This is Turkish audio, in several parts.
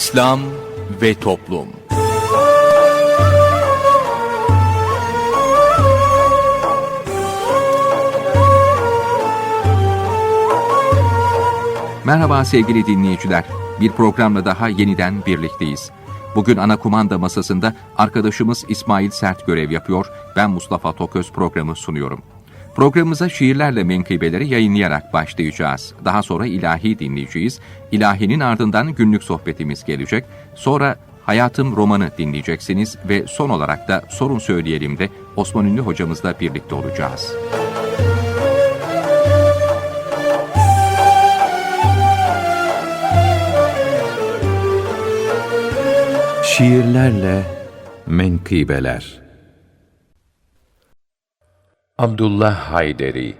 İslam ve Toplum Merhaba sevgili dinleyiciler. Bir programla daha yeniden birlikteyiz. Bugün ana kumanda masasında arkadaşımız İsmail Sert görev yapıyor. Ben Mustafa Toköz programı sunuyorum. Programımıza şiirlerle menkıbeleri yayınlayarak başlayacağız. Daha sonra ilahi dinleyeceğiz. İlahinin ardından günlük sohbetimiz gelecek. Sonra Hayatım romanı dinleyeceksiniz ve son olarak da sorun söyleyelim de Osman Ünlü hocamızla birlikte olacağız. Şiirlerle Menkıbeler Abdullah Hayderi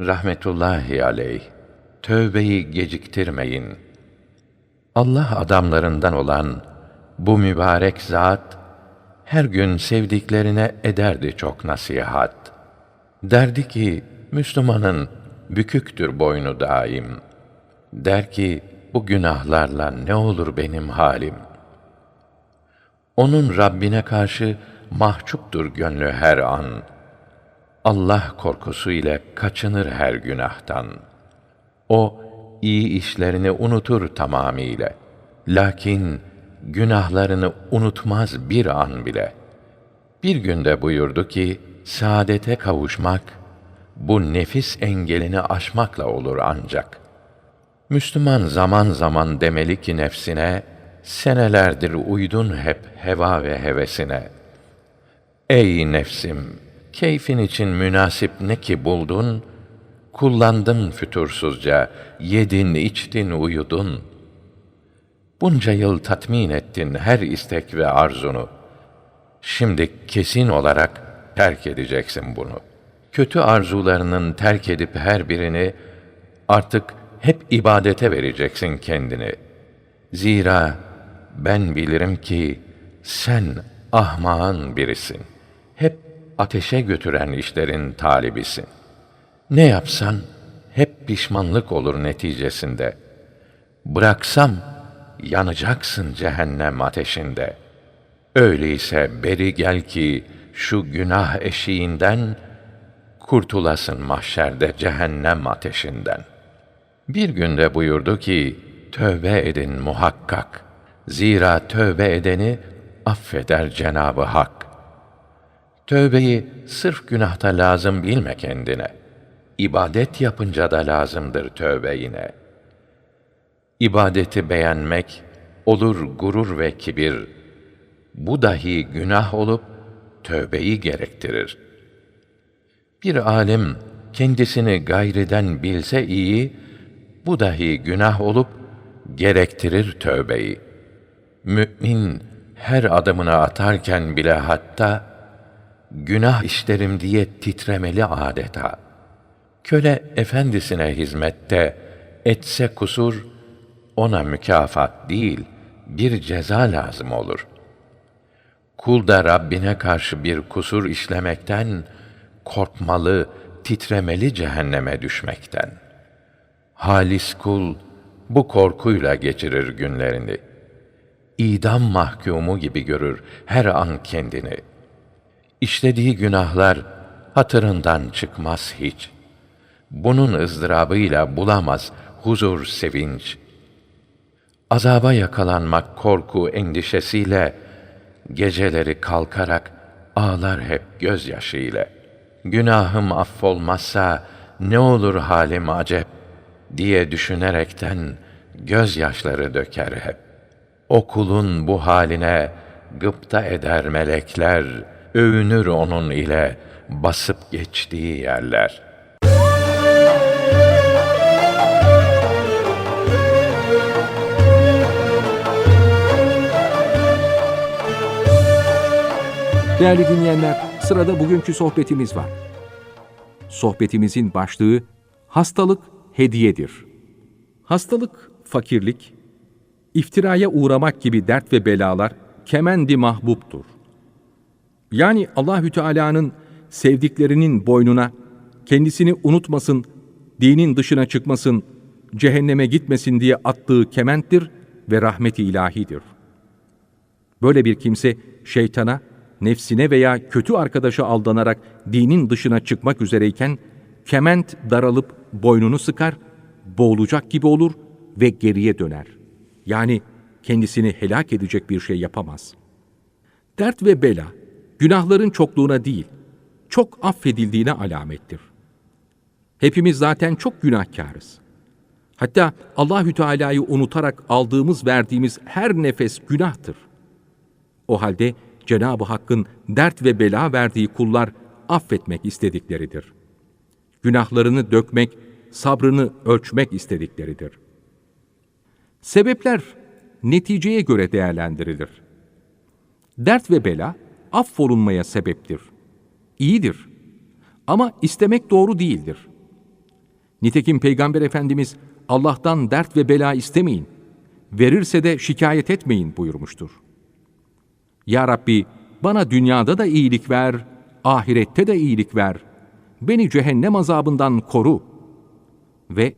Rahmetullahi aleyh Tövbeyi geciktirmeyin. Allah adamlarından olan bu mübarek zat her gün sevdiklerine ederdi çok nasihat. Derdi ki Müslümanın büküktür boynu daim. Der ki bu günahlarla ne olur benim halim. Onun Rabbine karşı mahcuptur gönlü her an. Allah korkusu ile kaçınır her günahtan. O iyi işlerini unutur tamamiyle. Lakin günahlarını unutmaz bir an bile. Bir günde buyurdu ki, saadete kavuşmak, bu nefis engelini aşmakla olur ancak. Müslüman zaman zaman demeli ki nefsine, senelerdir uydun hep heva ve hevesine. Ey nefsim, keyfin için münasip ne ki buldun, kullandın fütursuzca, yedin, içtin, uyudun. Bunca yıl tatmin ettin her istek ve arzunu. Şimdi kesin olarak terk edeceksin bunu. Kötü arzularının terk edip her birini artık hep ibadete vereceksin kendini. Zira ben bilirim ki sen ahmağın birisin. Hep ateşe götüren işlerin talibisin. Ne yapsan hep pişmanlık olur neticesinde. Bıraksam yanacaksın cehennem ateşinde. Öyleyse beri gel ki şu günah eşiğinden kurtulasın mahşerde cehennem ateşinden. Bir günde buyurdu ki, tövbe edin muhakkak. Zira tövbe edeni affeder Cenabı Hak. Tövbeyi sırf günahta lazım bilme kendine. İbadet yapınca da lazımdır tövbe yine. İbadeti beğenmek olur gurur ve kibir. Bu dahi günah olup tövbeyi gerektirir. Bir alim kendisini gayriden bilse iyi, bu dahi günah olup gerektirir tövbeyi. Mü'min her adımını atarken bile hatta günah işlerim diye titremeli adeta. Köle efendisine hizmette etse kusur ona mükafat değil bir ceza lazım olur. Kul da Rabbine karşı bir kusur işlemekten korkmalı, titremeli cehenneme düşmekten. Halis kul bu korkuyla geçirir günlerini. İdam mahkumu gibi görür her an kendini. İşlediği günahlar hatırından çıkmaz hiç. Bunun ızdırabıyla bulamaz huzur, sevinç. Azaba yakalanmak korku endişesiyle geceleri kalkarak ağlar hep gözyaşıyla. Günahım affolmazsa ne olur halim acep diye düşünerekten gözyaşları döker hep. O kulun bu haline gıpta eder melekler, övünür onun ile basıp geçtiği yerler. Değerli dinleyenler, sırada bugünkü sohbetimiz var. Sohbetimizin başlığı hastalık hediyedir. Hastalık, fakirlik, iftiraya uğramak gibi dert ve belalar kemendi mahbuptur. Yani Allahü Teala'nın sevdiklerinin boynuna kendisini unutmasın, dinin dışına çıkmasın, cehenneme gitmesin diye attığı kementtir ve rahmeti ilahidir. Böyle bir kimse şeytana, nefsine veya kötü arkadaşa aldanarak dinin dışına çıkmak üzereyken kement daralıp boynunu sıkar, boğulacak gibi olur ve geriye döner. Yani kendisini helak edecek bir şey yapamaz. Dert ve bela, günahların çokluğuna değil, çok affedildiğine alamettir. Hepimiz zaten çok günahkarız. Hatta Allahü Teala'yı unutarak aldığımız, verdiğimiz her nefes günahtır. O halde Cenab-ı Hakk'ın dert ve bela verdiği kullar affetmek istedikleridir. Günahlarını dökmek, sabrını ölçmek istedikleridir. Sebepler neticeye göre değerlendirilir. Dert ve bela affolunmaya sebeptir. İyidir. Ama istemek doğru değildir. Nitekim Peygamber Efendimiz Allah'tan dert ve bela istemeyin. Verirse de şikayet etmeyin buyurmuştur. Ya Rabbi bana dünyada da iyilik ver, ahirette de iyilik ver. Beni cehennem azabından koru. Ve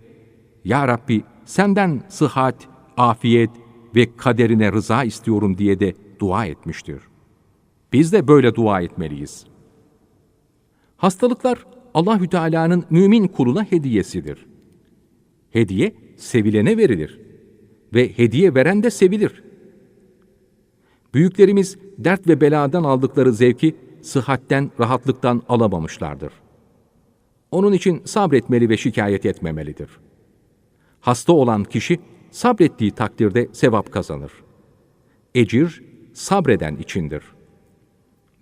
Ya Rabbi senden sıhhat, afiyet ve kaderine rıza istiyorum diye de dua etmiştir. Biz de böyle dua etmeliyiz. Hastalıklar Allahü Teala'nın mümin kuluna hediyesidir. Hediye sevilene verilir ve hediye veren de sevilir. Büyüklerimiz dert ve beladan aldıkları zevki sıhhatten, rahatlıktan alamamışlardır. Onun için sabretmeli ve şikayet etmemelidir. Hasta olan kişi sabrettiği takdirde sevap kazanır. Ecir sabreden içindir.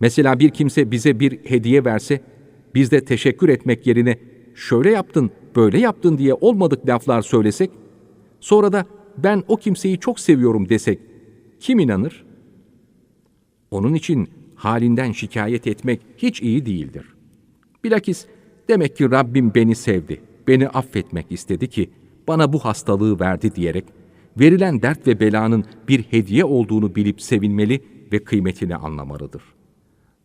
Mesela bir kimse bize bir hediye verse, biz de teşekkür etmek yerine şöyle yaptın, böyle yaptın diye olmadık laflar söylesek, sonra da ben o kimseyi çok seviyorum desek, kim inanır? Onun için halinden şikayet etmek hiç iyi değildir. Bilakis demek ki Rabbim beni sevdi, beni affetmek istedi ki bana bu hastalığı verdi diyerek verilen dert ve belanın bir hediye olduğunu bilip sevinmeli ve kıymetini anlamalıdır.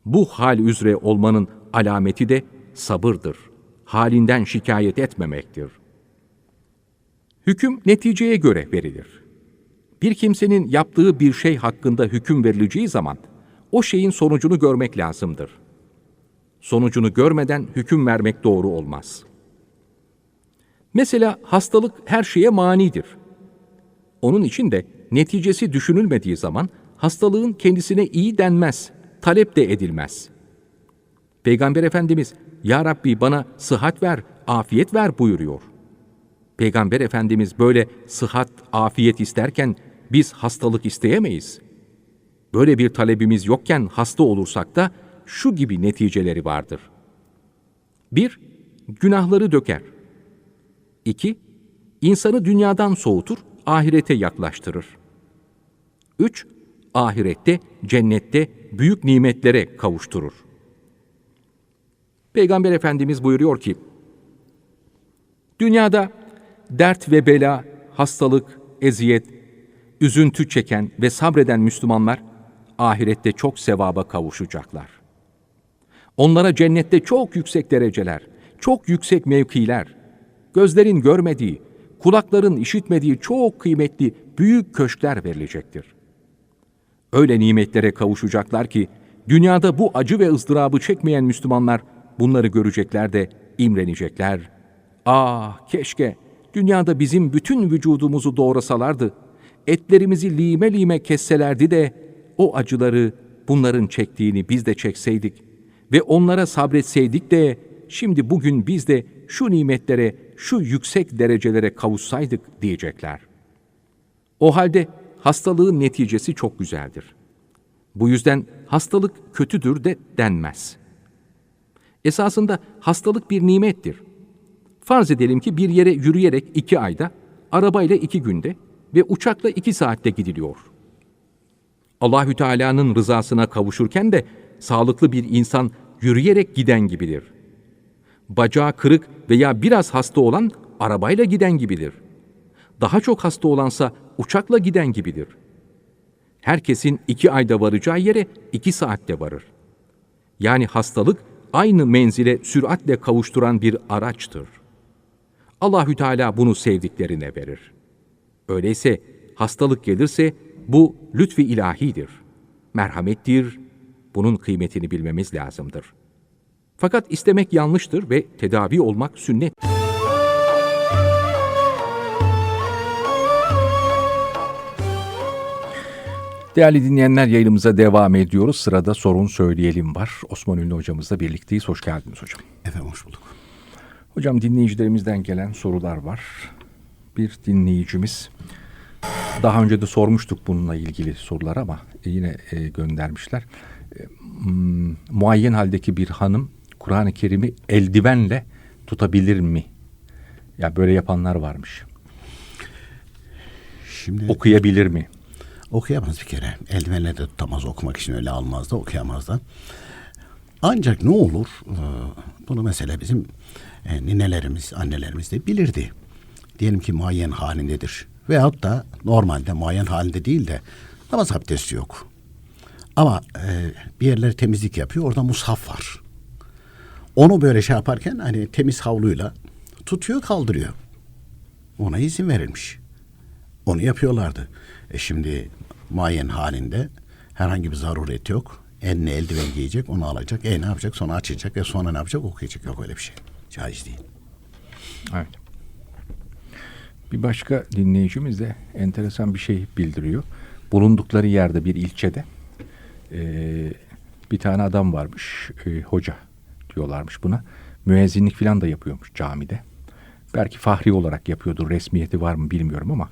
Bu hal üzere olmanın alameti de sabırdır. Halinden şikayet etmemektir. Hüküm neticeye göre verilir. Bir kimsenin yaptığı bir şey hakkında hüküm verileceği zaman o şeyin sonucunu görmek lazımdır. Sonucunu görmeden hüküm vermek doğru olmaz. Mesela hastalık her şeye manidir. Onun için de neticesi düşünülmediği zaman hastalığın kendisine iyi denmez, talep de edilmez. Peygamber Efendimiz, Ya Rabbi bana sıhhat ver, afiyet ver buyuruyor. Peygamber Efendimiz böyle sıhhat, afiyet isterken biz hastalık isteyemeyiz. Böyle bir talebimiz yokken hasta olursak da şu gibi neticeleri vardır. 1. Günahları döker. 2. İnsanı dünyadan soğutur, ahirete yaklaştırır. 3. Ahirette, cennette büyük nimetlere kavuşturur. Peygamber Efendimiz buyuruyor ki, Dünyada dert ve bela, hastalık, eziyet, üzüntü çeken ve sabreden Müslümanlar, ahirette çok sevaba kavuşacaklar. Onlara cennette çok yüksek dereceler, çok yüksek mevkiler, gözlerin görmediği, kulakların işitmediği çok kıymetli büyük köşkler verilecektir. Öyle nimetlere kavuşacaklar ki, dünyada bu acı ve ızdırabı çekmeyen Müslümanlar bunları görecekler de imrenecekler. Ah keşke dünyada bizim bütün vücudumuzu doğrasalardı, etlerimizi lime lime kesselerdi de o acıları bunların çektiğini biz de çekseydik ve onlara sabretseydik de şimdi bugün biz de şu nimetlere, şu yüksek derecelere kavuşsaydık diyecekler. O halde hastalığın neticesi çok güzeldir. Bu yüzden hastalık kötüdür de denmez. Esasında hastalık bir nimettir. Farz edelim ki bir yere yürüyerek iki ayda, arabayla iki günde ve uçakla iki saatte gidiliyor. Allahü Teala'nın rızasına kavuşurken de sağlıklı bir insan yürüyerek giden gibidir. Bacağı kırık veya biraz hasta olan arabayla giden gibidir. Daha çok hasta olansa uçakla giden gibidir. Herkesin iki ayda varacağı yere iki saatte varır. Yani hastalık aynı menzile süratle kavuşturan bir araçtır. Allahü Teala bunu sevdiklerine verir. Öyleyse Hastalık gelirse bu lütfi ilahidir. Merhamettir. Bunun kıymetini bilmemiz lazımdır. Fakat istemek yanlıştır ve tedavi olmak sünnet. Değerli dinleyenler yayınımıza devam ediyoruz. Sırada sorun söyleyelim var. Osman Ünlü hocamızla birlikteyiz. Hoş geldiniz hocam. Efendim hoş bulduk. Hocam dinleyicilerimizden gelen sorular var. Bir dinleyicimiz daha önce de sormuştuk bununla ilgili sorular ama yine e, göndermişler. E, hmm, muayyen haldeki bir hanım Kur'an-ı Kerim'i eldivenle tutabilir mi? Ya böyle yapanlar varmış. Şimdi Okuyabilir mi? Okuyamaz bir kere. Eldivenle de tutamaz. Okumak için öyle almaz da okuyamaz da. Ancak ne olur? Ee, Bunu mesela bizim e, ninelerimiz, annelerimiz de bilirdi. Diyelim ki muayyen halindedir. Veyahut da normalde muayyen halinde değil de namaz abdesti yok. Ama e, bir yerleri temizlik yapıyor. Orada mushaf var. Onu böyle şey yaparken hani temiz havluyla tutuyor kaldırıyor. Ona izin verilmiş. Onu yapıyorlardı. E şimdi muayyen halinde herhangi bir zaruret yok. Eline eldiven giyecek, onu alacak. E ne yapacak? Sonra açacak ve sonra ne yapacak? Okuyacak. Yok öyle bir şey. Caiz değil. Evet. Bir başka dinleyicimiz de enteresan bir şey bildiriyor. Bulundukları yerde bir ilçede eee, bir tane adam varmış, eee, hoca diyorlarmış buna. Müezzinlik falan da yapıyormuş camide. Belki fahri olarak yapıyordur, resmiyeti var mı bilmiyorum ama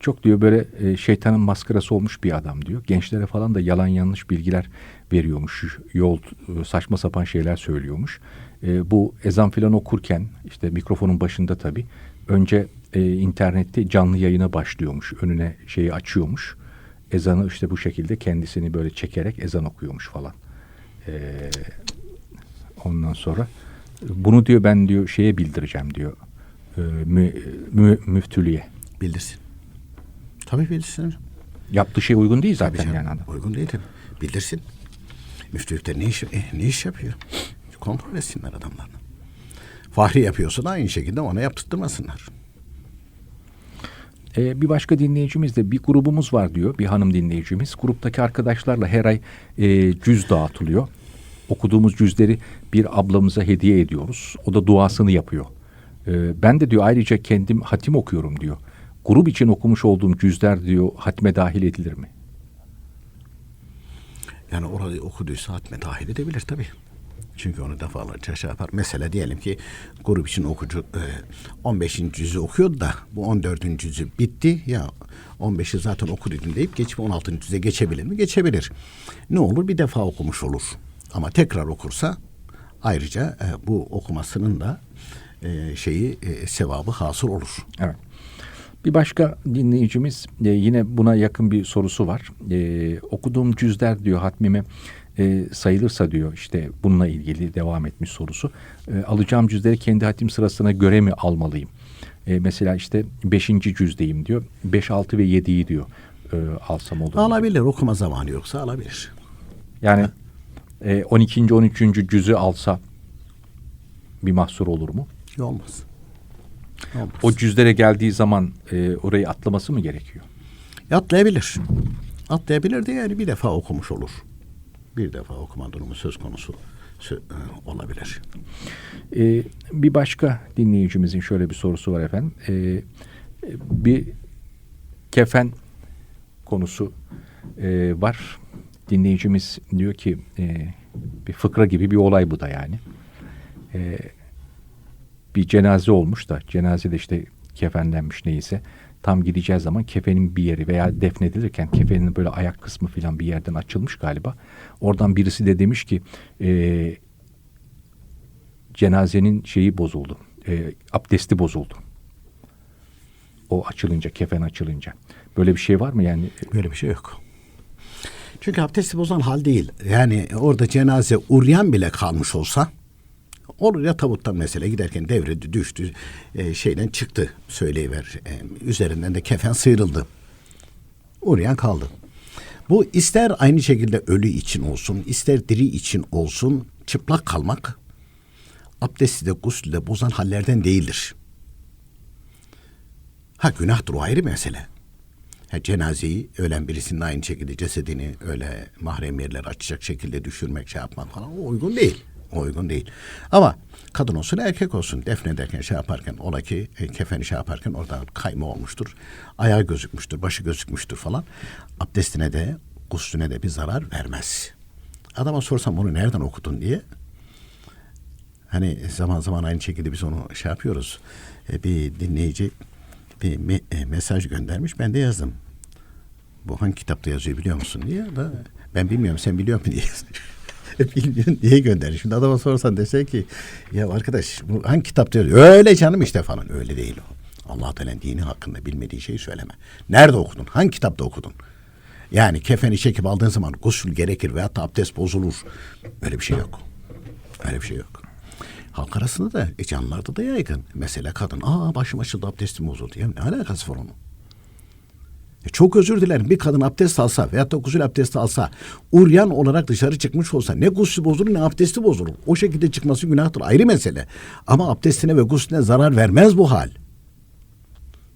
çok diyor böyle e, şeytanın maskarası olmuş bir adam diyor. Gençlere falan da yalan yanlış bilgiler veriyormuş. Yol e, saçma sapan şeyler söylüyormuş. E, bu ezan falan okurken işte mikrofonun başında tabii önce e, internette canlı yayına başlıyormuş. Önüne şeyi açıyormuş. Ezanı işte bu şekilde kendisini böyle çekerek ezan okuyormuş falan. E, ondan sonra bunu diyor ben diyor şeye bildireceğim diyor. E, mü, mü, müftülüğe. Bildirsin. Tabii bildirsin. hocam. Yaptığı şey uygun değil Tabii zaten canım, yani adam. Uygun değil tabii. Bildirsin. Müftülükte ne iş, e, ne iş yapıyor? Kontrol etsinler adamlarını. Fahri yapıyorsa da aynı şekilde ona yaptırtmasınlar. Ee, bir başka dinleyicimiz de bir grubumuz var diyor. Bir hanım dinleyicimiz. Gruptaki arkadaşlarla her ay e, cüz dağıtılıyor. Okuduğumuz cüzleri bir ablamıza hediye ediyoruz. O da duasını yapıyor. Ee, ben de diyor ayrıca kendim hatim okuyorum diyor. Grup için okumuş olduğum cüzler diyor hatme dahil edilir mi? Yani orayı okuduysa hatme dahil edebilir tabii. Çünkü onu defalarca şey yapar. Mesela diyelim ki grup için okucu e, 15. cüzü okuyordu da bu 14. cüzü bitti. Ya 15'i zaten okuduydum deyip geçip 16. cüze geçebilir mi? Geçebilir. Ne olur? Bir defa okumuş olur. Ama tekrar okursa ayrıca e, bu okumasının da e, şeyi e, sevabı hasıl olur. Evet. Bir başka dinleyicimiz e, yine buna yakın bir sorusu var. E, okuduğum cüzler diyor hatmime e, sayılırsa diyor işte bununla ilgili devam etmiş sorusu. E, alacağım cüzleri kendi hatim sırasına göre mi almalıyım? E, mesela işte 5. cüzdeyim diyor. 5, 6 ve 7'yi diyor e, alsam olur mu? Alabilir. Okuma zamanı yoksa alabilir. Yani e, 12. 13. cüzü alsa bir mahsur olur mu? Olmaz. Olmaz. O cüzlere geldiği zaman e, orayı atlaması mı gerekiyor? Atlayabilir. Atlayabilir de yani bir defa okumuş olur. Bir defa okuma durumu söz konusu e, olabilir. Ee, bir başka dinleyicimizin şöyle bir sorusu var efendim. Ee, bir kefen konusu e, var. Dinleyicimiz diyor ki e, bir fıkra gibi bir olay bu da yani. Ee, bir cenaze olmuş da cenazede işte kefenlenmiş neyse tam gideceği zaman kefenin bir yeri veya defnedilirken kefenin böyle ayak kısmı falan bir yerden açılmış galiba. Oradan birisi de demiş ki e, cenazenin şeyi bozuldu. E, abdesti bozuldu. O açılınca, kefen açılınca. Böyle bir şey var mı yani? Böyle bir şey yok. Çünkü abdesti bozan hal değil. Yani orada cenaze uryan bile kalmış olsa olur ya tabuttan mesela giderken devredi düştü e, şeyden çıktı söyleyiver e, üzerinden de kefen sıyrıldı. Uryan kaldı. Bu ister aynı şekilde ölü için olsun ister diri için olsun çıplak kalmak abdesti de gusülü de bozan hallerden değildir. Ha günahtır o ayrı mesele. Ha, cenazeyi ölen birisinin aynı şekilde cesedini öyle mahrem yerler açacak şekilde düşürmek, şey yapmak falan o uygun değil. Uygun değil. Ama kadın olsun erkek olsun defnederken şey yaparken ola ki e, kefeni şey yaparken orada kayma olmuştur. Ayağı gözükmüştür, başı gözükmüştür falan. Abdestine de guslüne de bir zarar vermez. Adama sorsam bunu nereden okudun diye Hani zaman zaman aynı şekilde biz onu şey yapıyoruz. E, bir dinleyici bir me- e, mesaj göndermiş. Ben de yazdım. Bu hangi kitapta yazıyor biliyor musun diye. Da, ben bilmiyorum sen biliyor musun diye. Bilmiyorum diye göndermiş. Şimdi adama sorsan dese ki ya arkadaş bu hangi kitapta yazıyor? Öyle canım işte falan. Öyle değil o. Allah Teala dini hakkında bilmediği şeyi söyleme. Nerede okudun? Hangi kitapta okudun? Yani kefeni çekip aldığın zaman gusül gerekir veyahut da abdest bozulur. Öyle bir şey yok. Öyle bir şey yok. Halk arasında da e, canlılarda da yaygın. Mesela kadın aa başım açıldı abdestim bozuldu. Ya ne alakası var onun? E, çok özür dilerim bir kadın abdest alsa veyahut da gusül abdesti alsa uryan olarak dışarı çıkmış olsa ne gusül bozulur ne abdesti bozulur. O şekilde çıkması günahtır ayrı mesele. Ama abdestine ve gusüne zarar vermez bu hal.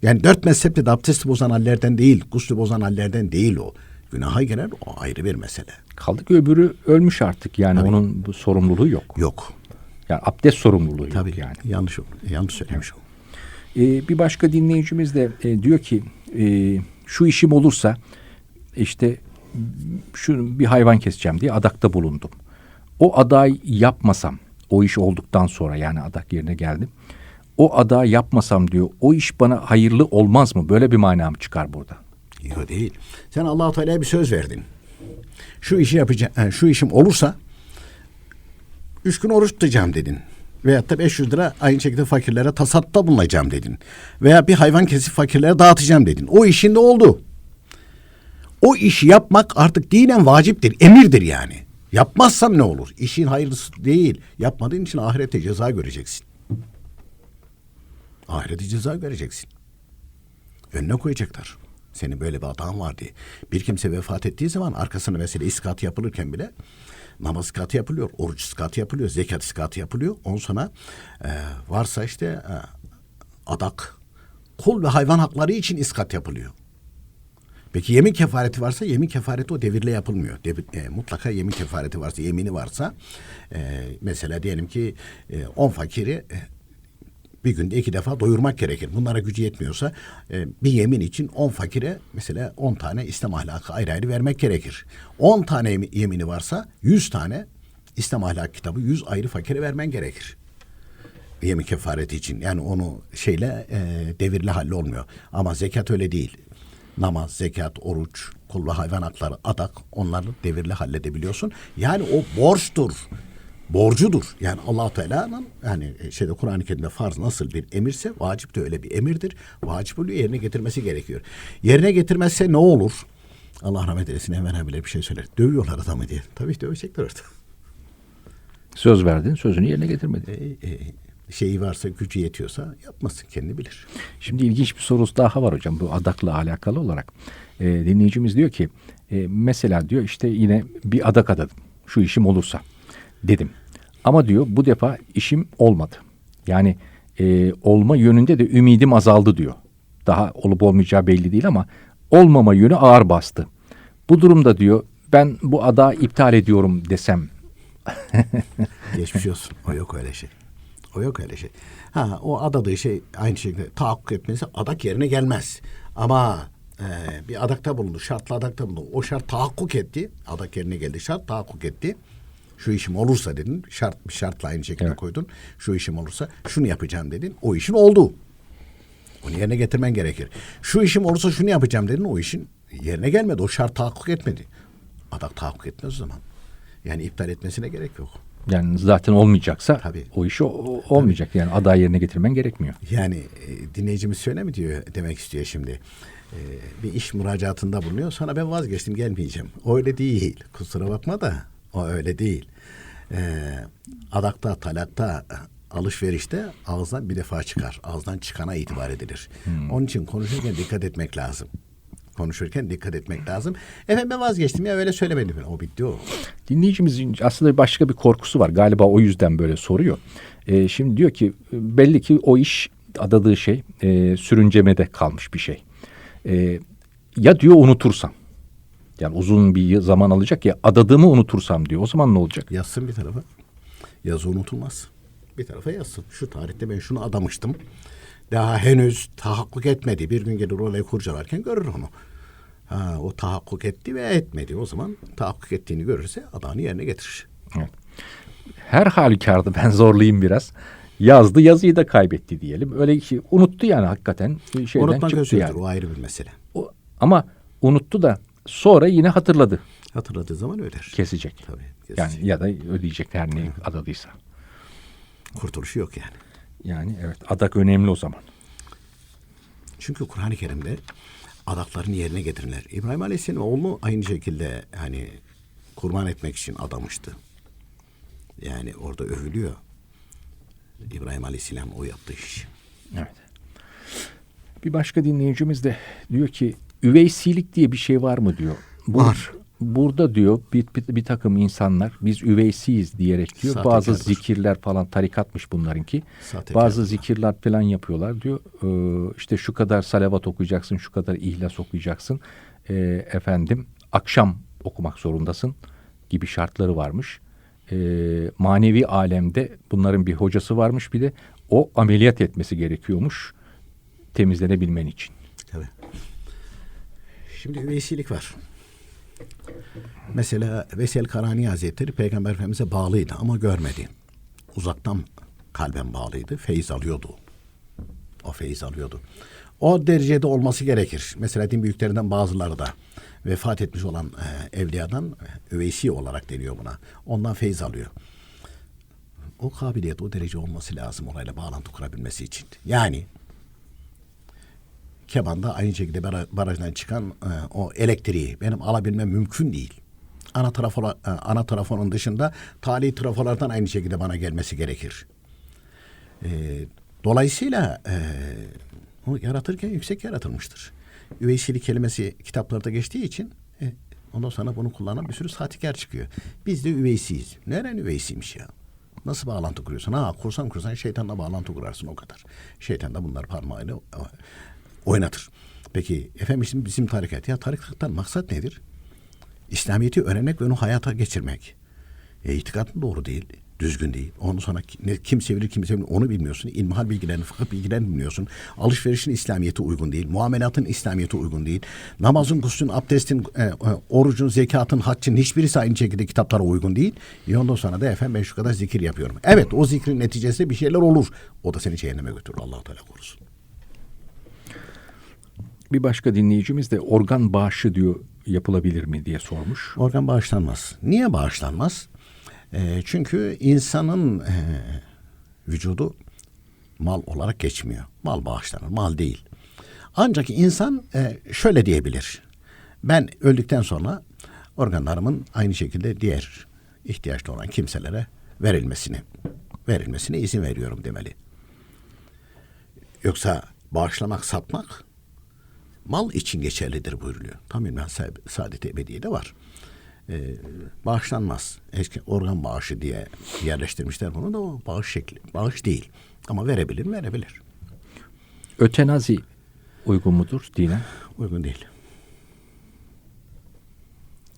Yani dört mezhepte de abdesti bozan hallerden değil, guslü bozan hallerden değil o. Günaha girer o ayrı bir mesele. Kaldı ki öbürü ölmüş artık yani Tabii. onun bu sorumluluğu yok. Yok. Yani abdest sorumluluğu yok Tabii yani. yanlış yanlış söylemiş o. Ee, bir başka dinleyicimiz de e, diyor ki e, şu işim olursa işte şu bir hayvan keseceğim diye adakta bulundum. O aday yapmasam o iş olduktan sonra yani adak yerine geldim. O ada yapmasam diyor o iş bana hayırlı olmaz mı? Böyle bir manam çıkar burada. Yok değil. Sen Allah Teala'ya bir söz verdin. Şu işi yapacağım, yani şu işim olursa üç gün oruç tutacağım dedin. Veyahut da 500 lira aynı şekilde fakirlere tasatta bulunacağım dedin. Veya bir hayvan kesip fakirlere dağıtacağım dedin. O işin de oldu. O işi yapmak artık dinen vaciptir, emirdir yani. Yapmazsan ne olur? İşin hayırlısı değil. Yapmadığın için ahirette ceza göreceksin. Ahirette ceza göreceksin önüne koyacaklar. Senin böyle bir hatan var diye. Bir kimse vefat ettiği zaman arkasına mesela iskat yapılırken bile namaz iskatı yapılıyor, oruç iskatı yapılıyor, zekat iskatı yapılıyor. Ondan sonra e, varsa işte e, adak, kul ve hayvan hakları için iskat yapılıyor. Peki yemin kefareti varsa yemin kefareti o devirle yapılmıyor. Devir- e, mutlaka yemin kefareti varsa, yemini varsa e, mesela diyelim ki 10 fakiri e, bir günde iki defa doyurmak gerekir. Bunlara gücü yetmiyorsa e, bir yemin için on fakire mesela on tane İslam ahlakı ayrı ayrı vermek gerekir. On tane yemi- yemini varsa yüz tane İslam ahlakı kitabı yüz ayrı fakire vermen gerekir. Yemin kefareti için. Yani onu şeyle e, devirle hallolmuyor. Ama zekat öyle değil. Namaz, zekat, oruç, kul ve hayvan hakları, adak onları devirle halledebiliyorsun. Yani o borçtur borcudur. Yani allah Teala'nın yani e, şeyde Kur'an-ı Kerim'de farz nasıl bir emirse vacip de öyle bir emirdir. Vacip oluyor yerine getirmesi gerekiyor. Yerine getirmezse ne olur? Allah rahmet eylesin hemen bile bir şey söyler. Dövüyorlar adamı diye. Tabii dövecekler orada. Söz verdin sözünü yerine getirmedin. E, e, şeyi varsa gücü yetiyorsa yapmasın kendi bilir. Şimdi ilginç bir sorusu daha var hocam bu adakla alakalı olarak. Ee, dinleyicimiz diyor ki e, mesela diyor işte yine bir adak adadım şu işim olursa dedim. Ama diyor bu defa işim olmadı. Yani e, olma yönünde de ümidim azaldı diyor. Daha olup olmayacağı belli değil ama olmama yönü ağır bastı. Bu durumda diyor ben bu ada iptal ediyorum desem Geçmiş olsun. O yok öyle şey. O yok öyle şey. Ha o adadığı şey aynı şekilde tahakkuk etmesi adak yerine gelmez. Ama e, bir adakta bulundu. Şartlı adakta bulundu. O şart tahakkuk etti. Adak yerine geldi. Şart tahakkuk etti. Şu işim olursa dedin. Şart bir şartla aynı şekilde Evet. koydun. Şu işim olursa şunu yapacağım dedin. O işin oldu. Onu yerine getirmen gerekir. Şu işim olursa şunu yapacağım dedin. O işin yerine gelmedi. O şart tahakkuk etmedi. Adak tahakkuk etmez o zaman. Yani iptal etmesine gerek yok. yani zaten olmayacaksa Tabii. o işi o- olmayacak. Yani aday yerine getirmen gerekmiyor. Yani e, dinleyicimiz şöyle mi diyor demek istiyor şimdi. E, bir iş müracaatında bulunuyor. Sonra ben vazgeçtim gelmeyeceğim. O öyle değil. Kusura bakma da o öyle değil. E, adakta, talakta, alışverişte ağızdan bir defa çıkar. Ağızdan çıkana itibar edilir. Onun için konuşurken dikkat etmek lazım. Konuşurken dikkat etmek lazım. Efendim ben vazgeçtim ya öyle söylemedim. O bitti o. Dinleyicimizin aslında başka bir korkusu var. Galiba o yüzden böyle soruyor. Ee, şimdi diyor ki belli ki o iş adadığı şey e, sürüncemede kalmış bir şey. E, ya diyor unutursam. Yani uzun bir zaman alacak ya adadığımı unutursam diyor. O zaman ne olacak? Yazsın bir tarafa. Yazı unutulmaz. Bir tarafa yazsın. Şu tarihte ben şunu adamıştım. Daha henüz tahakkuk etmedi. Bir gün gelir orayı kurcalarken görür onu. Ha, o tahakkuk etti ve etmedi. O zaman tahakkuk ettiğini görürse adağını yerine getirir. Evet. Her halükarda ben zorlayayım biraz. Yazdı yazıyı da kaybetti diyelim. Öyle ki unuttu yani hakikaten şeyden Unutmak çıktı yani. O ayrı bir mesele. O- ama unuttu da sonra yine hatırladı. Hatırladığı zaman öder. Kesecek. Tabii. Yani kesecek. ya da ödeyecek her ne adadıysa. Kurtuluşu yok yani. Yani evet adak önemli o zaman. Çünkü Kur'an-ı Kerim'de adakların yerine getirirler. İbrahim Aleyhisselam oğlunu aynı şekilde hani kurban etmek için adamıştı. Yani orada övülüyor. İbrahim Aleyhisselam o yaptığı iş. Evet. Bir başka dinleyicimiz de diyor ki üveysilik diye bir şey var mı diyor. Bu- Var. Burada diyor bir, bir, bir takım insanlar biz üveysiyiz diyerek diyor. Bazı Sahtekarlar. zikirler falan tarikatmış bunlarınki. Sahtekarlar. Bazı zikirler falan yapıyorlar diyor. Ee, işte şu kadar salavat okuyacaksın, şu kadar ihlas okuyacaksın. Ee, efendim akşam okumak zorundasın gibi şartları varmış. Ee, manevi alemde bunların bir hocası varmış bir de o ameliyat etmesi gerekiyormuş temizlenebilmen için. Şimdi üveysilik var. Mesela Vesel Karani Hazretleri Peygamber Efendimiz'e bağlıydı ama görmedi. Uzaktan kalben bağlıydı. Feyiz alıyordu. O feyiz alıyordu. O derecede olması gerekir. Mesela din büyüklerinden bazıları da vefat etmiş olan e, evliyadan üveysi olarak deniyor buna. Ondan feyiz alıyor. O kabiliyet, o derece olması lazım orayla bağlantı kurabilmesi için. Yani Keban'da aynı şekilde bara- barajdan çıkan e, o elektriği benim alabilmem mümkün değil. Ana trafo e, ana trafonun dışında tali trafolardan aynı şekilde bana gelmesi gerekir. E, dolayısıyla e, o yaratırken yüksek yaratılmıştır. Üveysilik kelimesi kitaplarda geçtiği için e, ondan sonra bunu kullanan bir sürü sahtekar çıkıyor. Biz de üveysiyiz. Neren üveysiymiş ya? Nasıl bağlantı kuruyorsun? Ha kursan kursan şeytanla bağlantı kurarsın o kadar. Şeytan da bunlar parmağıyla oynatır. Peki efendim bizim, bizim tarikat ya tarikattan maksat nedir? İslamiyet'i öğrenmek ve onu hayata geçirmek. E, itikadın doğru değil, düzgün değil. Ondan sonra ne, kim sevilir kim sevilir onu bilmiyorsun. İlmihal bilgilerini, fıkıh bilgilerini bilmiyorsun. Alışverişin İslamiyet'e uygun değil. Muamelatın İslamiyet'e uygun değil. Namazın, guslün, abdestin, e, e, orucun, zekatın, haccın hiçbirisi aynı şekilde kitaplara uygun değil. E ondan sonra da efendim ben şu kadar zikir yapıyorum. Evet o zikrin neticesinde bir şeyler olur. O da seni cehenneme götürür. allah Teala korusun. Bir başka dinleyicimiz de organ bağışı diyor yapılabilir mi diye sormuş. Organ bağışlanmaz. Niye bağışlanmaz? Ee, çünkü insanın e, vücudu mal olarak geçmiyor. Mal bağışlanır, mal değil. Ancak insan e, şöyle diyebilir. Ben öldükten sonra organlarımın aynı şekilde diğer ihtiyaçlı olan kimselere verilmesini verilmesine izin veriyorum demeli. Yoksa bağışlamak, satmak mal için geçerlidir buyuruluyor. Tam Sa- Saadet Ebediye'de var. Ee, bağışlanmaz. Eski organ bağışı diye yerleştirmişler bunu da o bağış şekli. Bağış değil. Ama verebilir mi? Verebilir. Ötenazi uygun mudur dinen? Uygun değil.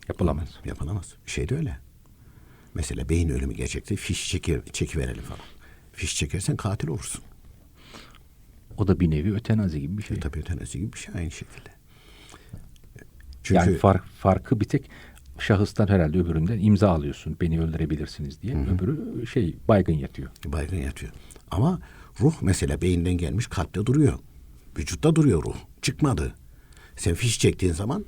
Yapılamaz. Yapılamaz. Şey de öyle. Mesela beyin ölümü gerçekte fiş çekir, çekiverelim falan. Fiş çekersen katil olursun. O da bir nevi ötenazi gibi bir şey. Tabii ötenesi gibi bir şey aynı şekilde. Çünkü Yani fark, farkı bir tek şahıstan herhalde öbüründen imza alıyorsun. Beni öldürebilirsiniz diye. Öbürü şey baygın yatıyor. baygın yatıyor. Ama ruh mesela beyinden gelmiş kalpte duruyor. Vücutta duruyor ruh. Çıkmadı. Sen fiş çektiğin zaman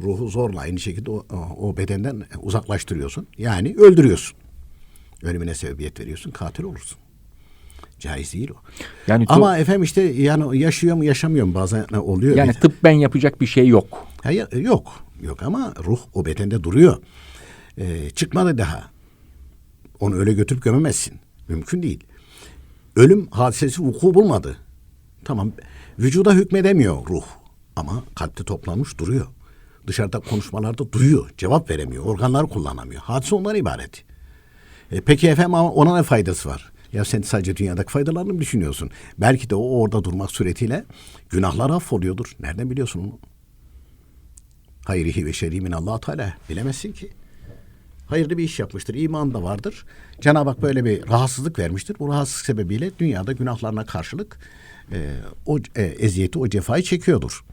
ruhu zorla aynı şekilde o- o bedenden uzaklaştırıyorsun. Yani öldürüyorsun. Ölümüne sebebiyet veriyorsun. Katil olursun. Caiz değil o. Yani Ama efendim işte yani yaşıyor mu yaşamıyor mu bazen oluyor. yani Bir- tıbben yapacak bir şey yok. Hayır, yok. Yok ama ruh o bedende duruyor. Ee, çıkmadı daha. Onu öyle götürüp gömemezsin. Mümkün değil. Ölüm hadisesi vuku bulmadı. Tamam. Vücuda hükmedemiyor ruh. Ama kalpte toplanmış duruyor. Dışarıda konuşmalarda duyuyor. Cevap veremiyor. Organları kullanamıyor. Hadise ondan ibaret. E, peki efendim ama ona ne faydası var? Ya sen sadece dünyadaki faydalarını mı düşünüyorsun? Belki de o orada durmak suretiyle günahlar affoluyordur. Nereden biliyorsun onu? hayrihi ve şerri min Allah Teala bilemezsin ki. Hayırlı bir iş yapmıştır. iman da vardır. Cenab-ı Hak böyle bir rahatsızlık vermiştir. Bu rahatsızlık sebebiyle dünyada günahlarına karşılık e, o e, eziyeti, o cefayı çekiyordur.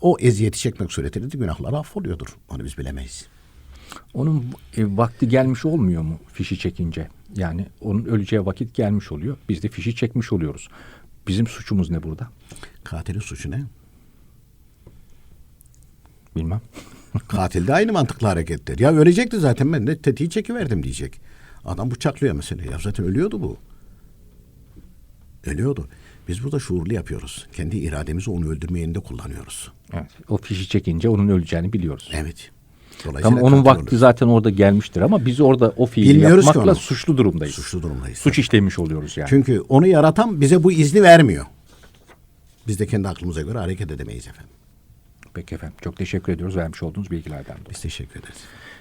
O eziyeti çekmek suretiyle de günahları affoluyordur. Onu biz bilemeyiz. Onun e, vakti gelmiş olmuyor mu fişi çekince? Yani onun öleceği vakit gelmiş oluyor. Biz de fişi çekmiş oluyoruz. Bizim suçumuz ne burada? Katilin suçu ne? Bilmem. Katil de aynı mantıklı hareketler. Ya ölecekti zaten ben de tetiği çekiverdim diyecek. Adam bıçaklıyor mesela. Ya zaten ölüyordu bu. Ölüyordu. Biz burada şuurlu yapıyoruz. Kendi irademizi onu öldürme yerinde kullanıyoruz. Evet. O fişi çekince onun öleceğini biliyoruz. Evet. Tamam onun vakti oluyoruz. zaten orada gelmiştir ama biz orada o fiili Bilmiyoruz yapmakla suçlu durumdayız. Suçlu durumdayız. Suç işlemiş oluyoruz yani. Çünkü onu yaratan bize bu izni vermiyor. Biz de kendi aklımıza göre hareket edemeyiz efendim. Peki efendim. Çok teşekkür ediyoruz vermiş olduğunuz bilgilerden. dolayı. Biz teşekkür ederiz.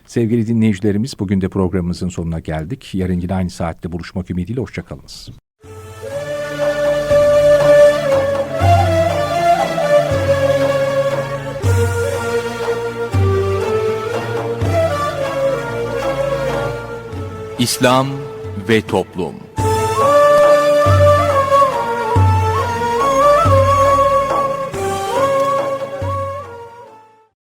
Sevgili dinleyicilerimiz bugün de programımızın sonuna geldik. Yarın yine aynı saatte buluşmak ümidiyle hoşçakalınız. İslam ve Toplum